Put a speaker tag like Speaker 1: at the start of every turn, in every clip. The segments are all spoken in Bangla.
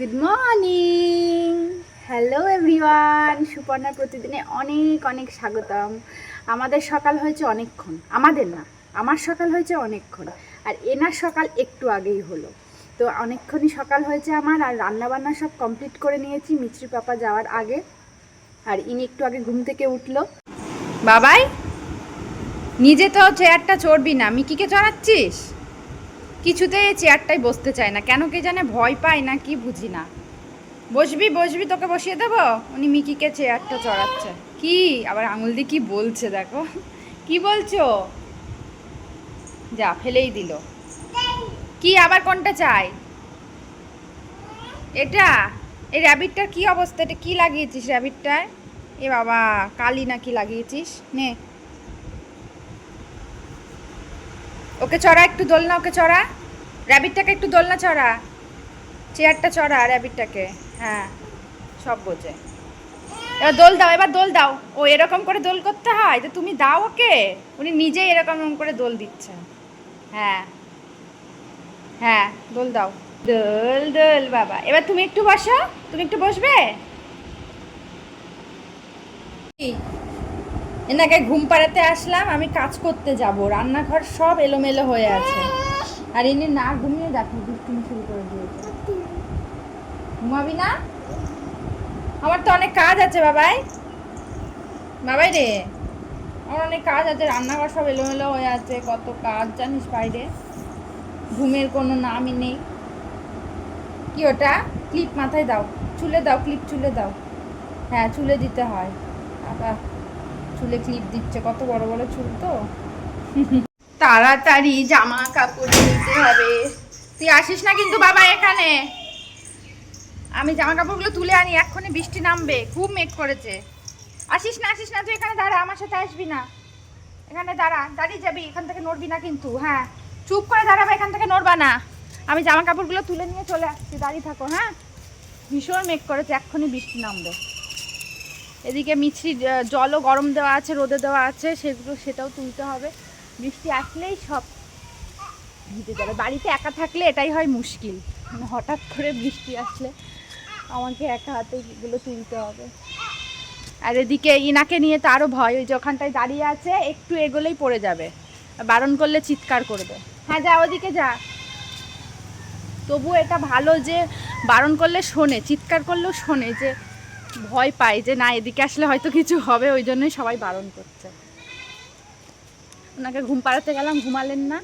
Speaker 1: গুড মর্নিং হ্যালো এভরিওয়ান সুপর্ণার প্রতিদিনে অনেক অনেক স্বাগতম। আমাদের সকাল হয়েছে অনেকক্ষণ। আমাদের না, আমার সকাল হয়েছে অনেকক্ষণ। আর এনার সকাল একটু আগেই হলো। তো অনেকক্ষণই সকাল হয়েছে আমার, আর রান্নাবান্না সব কমপ্লিট করে নিয়েছি মিত্রি পাপা যাওয়ার আগে। আর ইনি একটু আগে ঘুম থেকে উঠল। বাবাই, নিজে তো চেয়ারটা চড়বি না। মিকিকে চড়াচ্ছিস? কিছুতে এই চেয়ারটাই বসতে চায় না। কেন কে জানে ভয় পায় না, কি বুঝি না। বসবি বসবি, তোকে বসিয়ে দেবো? উনি মিকিকে চেয়ারটা চড়াচ্ছে। কি? আবার আঙুল দিয়ে কি বলছে, দেখো। কি বলছো? যা, ফেলেই দিল। কি, আবার কোনটা চাই এটা? এই র্যাবিটটার কি অবস্থা? এটা কি লাগিয়েছিস র্যাবিটটায়? এ বাবা, কালি নাকি লাগিয়েছিস? নে। ওকে চড়া একটু দোলনা ওকে চড়া। র্যাবিটটাকে একটু দোলনা চড়া। চেয়ারটা চড়া র্যাবিটটাকে। হ্যাঁ সব বোঝে। এবার দোল দাও, এবার দোল দাও। ও এরকম করে দোল করতে হয় তো তুমি দাও ওকে। উনি নিজেই এরকম করে দোল দিচ্ছে হ্যাঁ। হ্যাঁ দোল দাও। দোল দোল, বাবা। এবার তুমি একটু বসো। তুমি একটু বসবে? এনাকে ঘুম পাড়াতে আসলাম, আমি কাজ করতে যাব। রান্নাঘর সব এলোমেলো হয়ে আছে। আর ইনি না ঘুমিয়ে দেখো, দুষ্টুমি শুরু করে দিয়েছে। ঘুমাবি না? আমার তো অনেক কাজ আছে বাবাই। বাবাই রে, আমার অনেক কাজ আছে, রান্নাঘর সব এলোমেলো হয়ে আছে, কত কাজ জানিস বাইরে। ঘুমের কোনো নামই নেই। কি ওটা? ক্লিপ মাথায় দাও। চুলে দাও, ক্লিপ চুলে দাও। হ্যাঁ চুলে দিতে হয়। বাবা চুলে ক্লিপ দিচ্ছে, কত বড় বড় চুল তো। তাড়াতাড়ি জামা কাপড় নিতে হবে। তুই আসিস না কিন্তু বাবা এখানে? আমি জামা কাপড়গুলো তুলে আনি, এক্ষুনি বৃষ্টি নামবে, খুব মেঘ করেছে। আসিস না আসিস না, তুই এখানে দাঁড়া, আমার সাথে আসবি না। এখানে দাঁড়া, দাঁড়িয়ে যাবি, এখান থেকে নড়বি না কিন্তু হ্যাঁ। চুপ করে দাঁড়াবে এখান থেকে নড়বা না। আমি জামা কাপড়গুলো তুলে নিয়ে চলে আসছি, দাঁড়িয়ে থাকো হ্যাঁ। ভীষণ মেঘ করেছে, এক্ষুনি বৃষ্টি নামবে। এদিকে মিছরি জলও গরম দেওয়া আছে, রোদে দেওয়া আছে, সেগুলো সেটাও তুলতে হবে। বৃষ্টি আসলেই সব ভিজে যাবে। বাড়িতে একা থাকলে এটাই হয় মুশকিল। হঠাৎ করে বৃষ্টি আসলে আমাকে একা হাতে এগুলো তুলতে হবে। আর এদিকে ইনাকে নিয়ে তো আরও ভয়, ওই যে ওখানটায় দাঁড়িয়ে আছে, একটু এগোলেই পড়ে যাবে। বারণ করলে চিৎকার করবে। হ্যাঁ যা, ওদিকে যা। তবু এটা ভালো যে বারণ করলে শোনে, চিৎকার করলেও শোনে যে ভয় পায় যে না, এদিকে আসলে হয়তো কিছু হবে, ওই জন্যই সবাই বারণ করছে। ওনাকে ঘুম পাড়াতে গেলাম, ঘুমালেন না।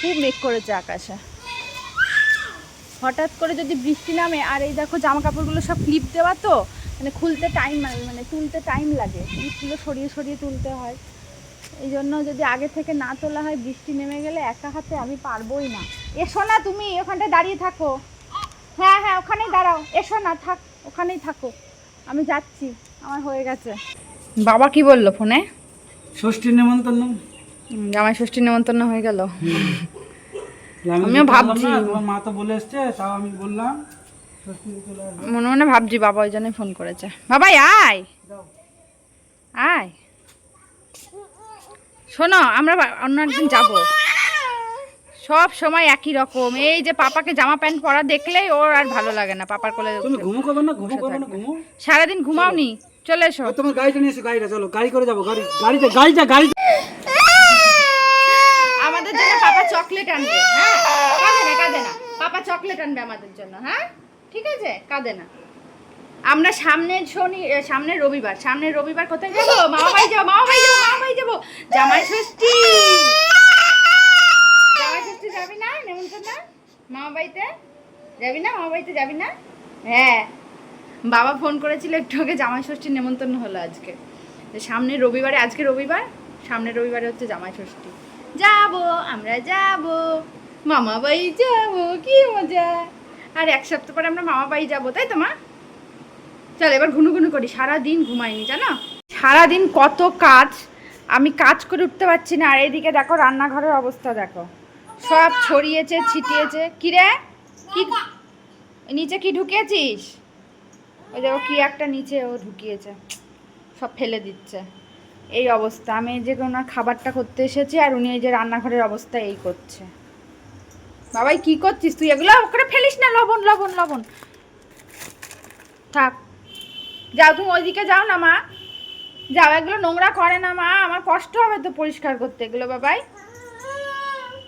Speaker 1: খুব মেঘ করেছে আকাশে। হঠাৎ করে যদি বৃষ্টি নামে, আর এই দেখো জামা কাপড়গুলো সব ক্লিপ দেওয়া তো মানে খুলতে টাইম লাগে মানে তুলতে টাইম লাগে। ক্লিপগুলো সরিয়ে সরিয়ে তুলতে হয়। এই জন্য যদি আগে থেকে না তোলা হয়, বৃষ্টি নেমে গেলে একা হাতে আমি পারবোই না। এসো না তুমি, ওখানটায় দাঁড়িয়ে থাকো। হ্যাঁ হ্যাঁ ওখানেই দাঁড়াও। এসো না থাক ওখানেই থাকো। আমি যাচ্ছি আমার হয়ে গেছে। বাবা কি বলল ফোনে?
Speaker 2: ষষ্ঠীর নেমন্তন্ন
Speaker 1: জামাই ষষ্ঠী নেমন্তন্ন হয়ে গেল। আমিও ভাবছি।
Speaker 2: মা তো বলে এসছে তাও আমি বললাম
Speaker 1: মনে মনে ভাবছি বাবা ওই জন্যই ফোন করেছে। বাবাই আয়। আয়। শোনো আমরা অন্য একদিন যাব। সব সময় একই রকম। এই যে পাপাকে জামা প্যান্ট পরা দেখলেই ওর আর ভালো লাগে না পাপার কোলে
Speaker 2: তুমি। ঘুমো করবে না? ঘুমো করবে না ঘুমো?
Speaker 1: সারাদিন ঘুমাওনি? চলে এসো।
Speaker 2: তোমার গাড়িটা নিয়ে এসো গাড়িটা চলো গাড়ি করে যাব গাড়ি গাড়িতে গাড়িটা গাড়িতে।
Speaker 1: আমাদের জন্য পাপা চকলেট আনবে হ্যাঁ? কাঁদে না কাঁদে না। পাপা চকলেট আনবে আমাদের জন্য হ্যাঁ? ঠিক আছে? কাঁদে না। আমরা সামনের শনি সামনের রবিবার সামনের রবিবার কোথায় যাব? মামা বাড়ি যাব মামা ভাই যাব মামা বাড়ি যাব। জামাই ষষ্ঠী জামাই ষষ্ঠী যাবি না নেমন্তন্ন মামা বাড়িতে যাবি না? মামা বাড়িতে যাবি না? হ্যাঁ। বাবা ফোন করেছিল একটু আগে জামাই ষষ্ঠীর নেমন্তন্ন হলো আজকে। যে সামনের রবিবারে, আজকে রবিবার? সামনের রবিবারে হচ্ছে জামাই ষষ্ঠী যাব, আমরা যাব। মামা বাড়ি যাব, কি মজা। আর এক সপ্তাহ পরে আমরা মামা বাড়ি যাব, তাই তো মা? চল, এবার ঘুনু ঘুনু করি। সারা দিন ঘুমাইনি, জানো? সারাদিন কত কাজ, আমি কাজ করে উঠতে পারছি না। আর এদিকে দেখো, রান্নাঘরের অবস্থা দেখো। সব ছড়িয়েছে, ছিটিয়েছে। কি রে? কি নিচে কি ঢুকিয়েছিস? ওই দেখো কি একটা নিচে ও ঢুকিয়েছে। সব ফেলে দিচ্ছে। এই অবস্থা। আমি যে ওনার খাবারটা করতে এসেছি আর উনি এই যে রান্নাঘরের অবস্থা এই করছে। বাবাই, কি করছিস তুই? এগুলো ওখানে ফেলিস না। লবণ লবণ লবণ। থাক। যাও, তুমি ওইদিকে যাও না, মা। যাও, এগুলো নোংরা করে না, মা। আমার কষ্ট হবে তো পরিষ্কার করতে। এগুলো, বাবাই।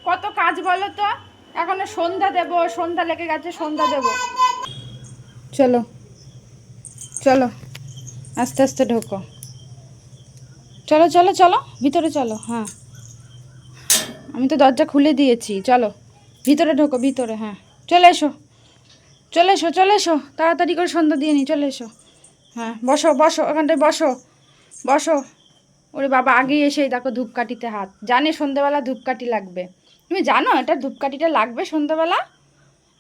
Speaker 1: কত কাজ বলো তো? এখনও সন্ধ্যা দেবো, সন্ধ্যা লেগে গেছে, সন্ধ্যা দেবো। চলো চলো, আস্তে আস্তে ঢোকো। চলো চলো চলো, ভিতরে চলো হ্যাঁ। আমি তো দরজা খুলে দিয়েছি, চলো। ভিতরে ঢোকো, ভিতরে হ্যাঁ। চলে এসো চলে এসো চলে এসো। তাড়াতাড়ি করে সন্ধ্যা দিয়ে নি, চলে এসো। হ্যাঁ বসো বসো, ওখানটায় বসো বসো। ওরে বাবা, আগেই এসেই দেখো ধূপকাঠিতে হাত। জানে সন্ধ্যেবেলা ধূপকাঠি লাগবে। তুমি জানো এটা ধূপকাঠিটা লাগবে সন্ধ্যাবেলা?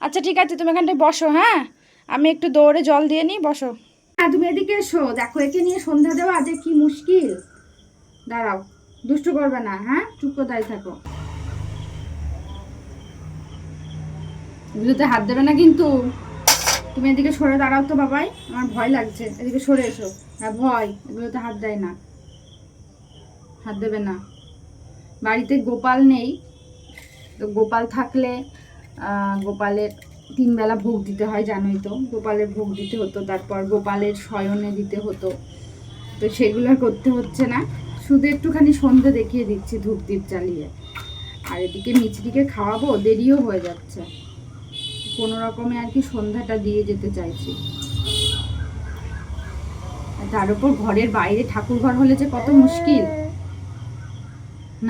Speaker 1: আচ্ছা ঠিক আছে, তুমি এখানটায় বসো হ্যাঁ? আমি একটু দৌড়ে জল দিয়ে নিই, বসো। হ্যাঁ তুমি এদিকে এসো। দেখো, একে নিয়ে সন্ধ্যা দেওয়া, আজ কি মুশকিল। দাঁড়াও, দুষ্টু করবে না হ্যাঁ? চুপ দাঁড়িয়ে থাকো। এগুলোতে হাত দেবে না কিন্তু। তুমি এদিকে সরে দাঁড়াও তো, বাবাই। আমার ভয় লাগছে। এদিকে সরে এসো। হ্যাঁ ভয়। এগুলোতে হাত দেয় না। হাত দেবে না। বাড়িতে গোপাল নেই। তো গোপাল থাকলে গোপালের তিন বেলা ভোগ দিতে হয়, জানোই তো। গোপালের ভোগ দিতে হতো, তারপর গোপালের শয়নে দিতে হতো। তো সেগুলো করতে হচ্ছে না। শুধু একটুখানি সন্ধে দেখিয়ে দিচ্ছি ধূপ দ্বীপ জ্বালিয়ে। আর এদিকে মিছরিকে খাওয়াবো, দেরিও হয়ে যাচ্ছে। কোনো রকমে আর কি সন্ধ্যাটা দিয়ে যেতে চাইছি। তার উপর ঘরের বাইরে ঠাকুর ঘর হলে যে কত মুশকিল।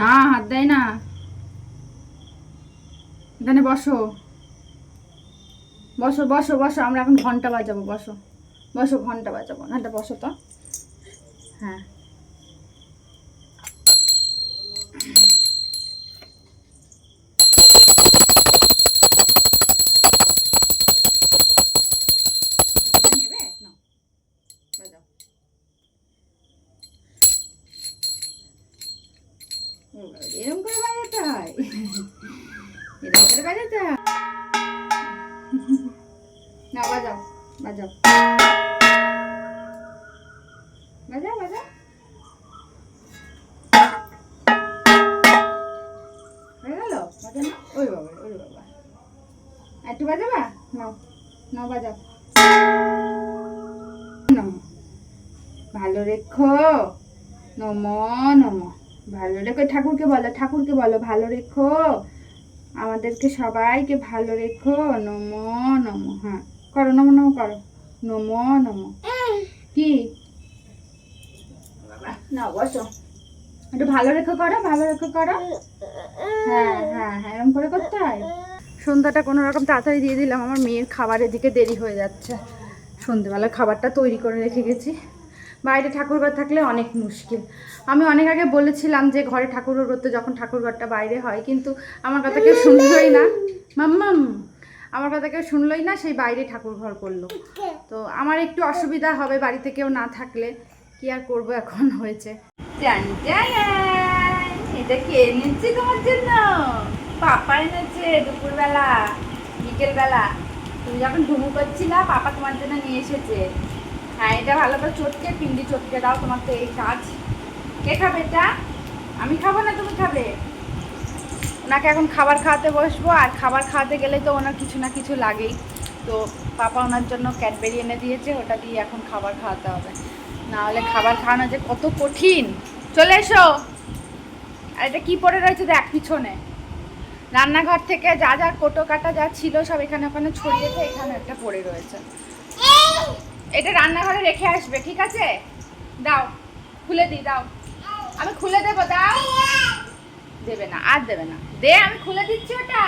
Speaker 1: না, হাত দেয় না। এখানে বসো। বসো বসো বসো, আমরা এখন ঘণ্টা বাজাবো, বসো। বসো, ঘণ্টা বাজাবো। ঘণ্টা বসো তো। হ্যাঁ নেবে নাও বাজাও ও বাবা, এরম করে বাজাতে হয় করে বাজাতে না, বাজাও বাজাও। বাজাও বাজাও। হয়ে গেল? বাজা না? ওই বাবা ওই বাবা। একটু বাজাবা? নাও নাও, বাজাও। ভালো রেখো। নম নম। ভালো রেখো। ঠাকুরকে বলো ঠাকুরকে বলো, ভালো রেখো। আমাদেরকে সবাইকে ভালো রেখো, নম নম হ্যাঁ। করো, নম নম, করো। নম নম। কি? না বসো। একটু ভালো রেখো করো, ভালো রেখো করো। হ্যাঁ হ্যাঁ হ্যাঁ এরকম করে করতে হয়? সন্ধ্যাটা কোনো রকম তাড়াতাড়ি দিয়ে দিলাম, আমার মেয়ের খাবারের দিকে দেরি হয়ে যাচ্ছে। সন্ধ্যেবেলা খাবারটা তৈরি করে রেখে গেছি। বাইরে ঠাকুরঘর থাকলে অনেক মুশকিল। আমি অনেক আগে বলেছিলাম যে ঘরে ঠাকুরঘর করতে যখন ঠাকুরঘরটা বাইরে হয়, কিন্তু আমার কথা কেউ শুনলোই না। মাম্মাম, আমার কথা কেউ শুনলোই না, সেই বাইরে ঠাকুর ঘর করল। তো আমার একটু অসুবিধা হবে বাড়িতে কেউ না থাকলে। কি আর করব এখন হয়েছে। এটা কে এনেছে তোমার জন্য? পাপা এনেছে দুপুরবেলা, বিকেলবেলা। তুমি যখন ঘুমু করছিলা, পাপা তোমার জন্য নিয়ে এসেছে। হ্যাঁ এটা ভালো করে চটকে পিন্ডি চটকে দাও তোমার তো এই কাজ। কে খাবে এটা? আমি খাব না তুমি খাবে? ওনাকে এখন খাবার খাওয়াতে বসবো, আর খাবার খাওয়াতে গেলে তো ওনার কিছু না কিছু লাগেই। তো পাপা ওনার জন্য ক্যাডবেরি এনে দিয়েছে, ওটা দিয়ে এখন খাবার খাওয়াতে হবে। না হলে খাবার খাওয়ানো যে কত কঠিন। চলে এসো। আর এটা কী পড়ে রয়েছে দেখ, পিছনে। রান্নাঘর থেকে যা যা কোটো কাটা যা ছিল সব এখানে ওখানে ছড়িয়েছে এখানে একটা পড়ে রয়েছে। এটা রান্নাঘরে রেখে আসবে, ঠিক আছে? দাও, খুলে দিই দাও। আমি খুলে দেবো, দাও। দেবে না, আর দেবে না। দে, আমি খুলে দিচ্ছি ওটা।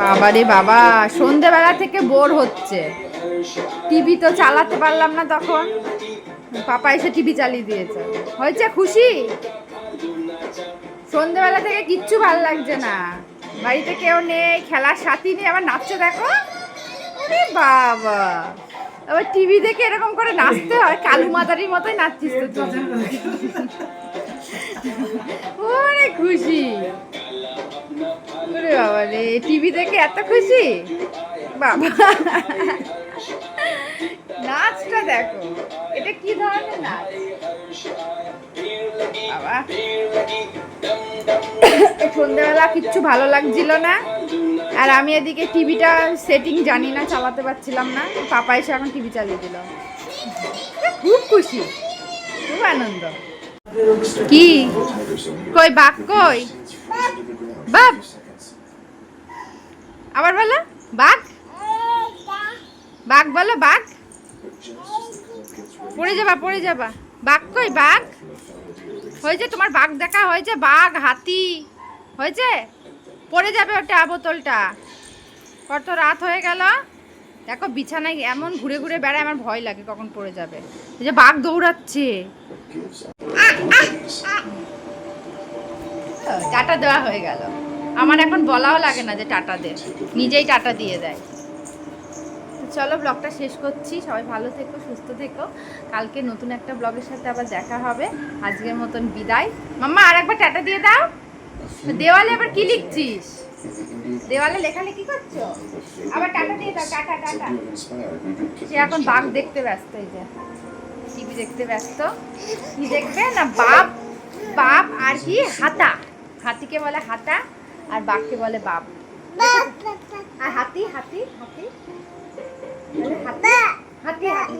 Speaker 1: বাবা রে বাবা, সন্ধেবেলা থেকে বোর হচ্ছে। টিভি তো চালাতে পারলাম না তখন। পাপা এসে টিভি চালিয়ে দিয়েছে। হয়েছে খুশি? সন্ধেবেলা থেকে কিচ্ছু ভালো লাগছে না। বাড়িতে কেউ নেই, খেলার সাথী নেই, আবার নাচছে দেখো। বাবা। আবার টিভি দেখে এরকম করে নাচতে হয়, কালু মাদারির মতোই নাচছিস তো ওরে খুশি। ওরে বাবা রে, টিভি দেখে এত খুশি? বাবা। নাচটা দেখো, এটা কি ধরনের নাচ? বাবা। সন্ধ্যাবেলা কিচ্ছু ভালো লাগছিল না? আর আমি এদিকে টিভিটা সেটিং জানি না, চালাতে পারছিলাম না। পাপা এসে এখন টিভি চালিয়ে দিল। খুব খুশি, খুব আনন্দ। কি? কই, বাঘ কই? বাপ আবার বলো, বাঘ? বাঘ বলো, বাঘ? পড়ে যাবা পড়ে যাবা। বাঘ কই, বাঘ? হয়েছে তোমার বাঘ দেখা, হয়েছে বাঘ, হাতি। হয়েছে? পড়ে যাবে ওটা বোতলটা। কত রাত হয়ে গেল। দেখো বিছানায় এমন ঘুরে ঘুরে বেড়ায়, আমার ভয় লাগে কখন পড়ে যাবে। এই যে বাঘ দৌড়াচ্ছে। টাটা দেওয়া হয়ে গেল। আমার এখন বলাও লাগে না যে টাটা দে। নিজেই টাটা দিয়ে দেয়। চলো ব্লগটা শেষ করছি। সবাই ভালো থেকো, সুস্থ থেকো। কালকে নতুন একটা ব্লগের সাথে আবার দেখা হবে। আজকের মতন বিদায়। মাম্মা আর একবার টাটা দিয়ে দাও। দেওয়ালে আবার কি লিখছিস? দেওয়ালে লেখালেখি করছ? আবার টাটা দিয়ে দাও টাটা টাটা সে এখন বাঘ দেখতে ব্যস্ত এই যে। টিভি দেখতে ব্যস্ত। কি দেখবে? না, বাপ বাপ আর কি? হাতা। হাতিকে বলে হাতা আর বাঘকে বলে বাপ। আর হাতি হাতি হাতি? হাতি হাতি হাতি।